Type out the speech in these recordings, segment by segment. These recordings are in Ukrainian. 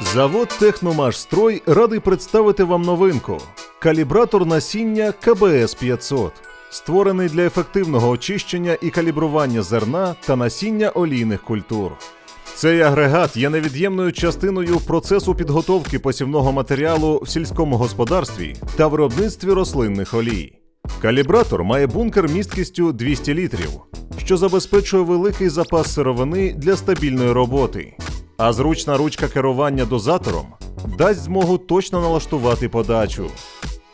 Завод Техномашстрой радий представити вам новинку: калібратор насіння КБС 500, створений для ефективного очищення і калібрування зерна та насіння олійних культур. Цей агрегат є невід'ємною частиною процесу підготовки посівного матеріалу в сільському господарстві та виробництві рослинних олій. Калібратор має бункер місткістю 200 літрів, що забезпечує великий запас сировини для стабільної роботи. А зручна ручка керування дозатором дасть змогу точно налаштувати подачу.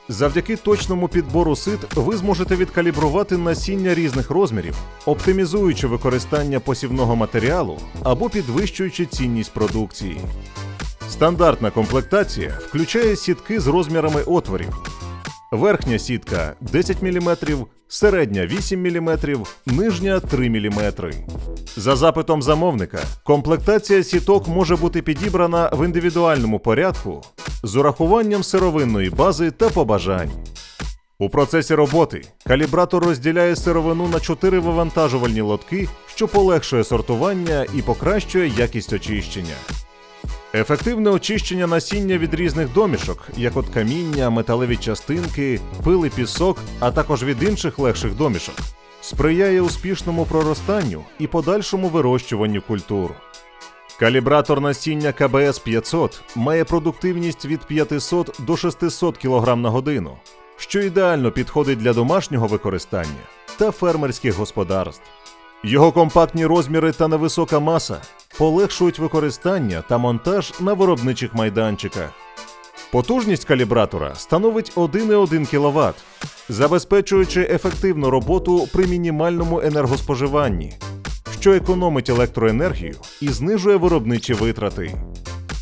Завдяки точному підбору сит ви зможете відкалібрувати насіння різних розмірів, оптимізуючи використання посівного матеріалу або підвищуючи цінність продукції. Стандартна комплектація включає сітки з розмірами отворів. Верхня сітка 10 мм, середня 8 мм, нижня 3 мм. За запитом замовника, комплектація сіток може бути підібрана в індивідуальному порядку з урахуванням сировинної бази та побажань. У процесі роботи калібратор розділяє сировину на чотири вивантажувальні лотки, що полегшує сортування і покращує якість очищення. Ефективне очищення насіння від різних домішок, як от каміння, металеві частинки, пили пісок, а також від інших легших домішок, сприяє успішному проростанню і подальшому вирощуванню культур. Калібратор насіння КБС 500 має продуктивність від 500 до 600 кг на годину, що ідеально підходить для домашнього використання та фермерських господарств. Його компактні розміри та невисока маса полегшують використання та монтаж на виробничих майданчиках. Потужність калібратора становить 1,1 кВт, забезпечуючи ефективну роботу при мінімальному енергоспоживанні, що економить електроенергію і знижує виробничі витрати.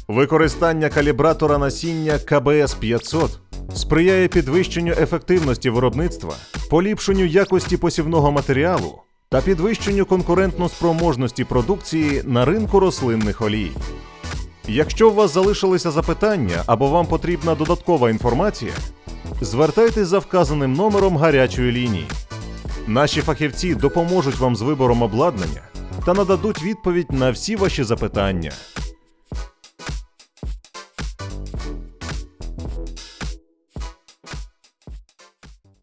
Використання калібратора насіння КБС 500 сприяє підвищенню ефективності виробництва, поліпшенню якості посівного матеріалу та підвищенню конкурентноспроможності продукції на ринку рослинних олій. Якщо у вас залишилися запитання або вам потрібна додаткова інформація, звертайтесь за вказаним номером гарячої лінії. Наші фахівці допоможуть вам з вибором обладнання та нададуть відповідь на всі ваші запитання.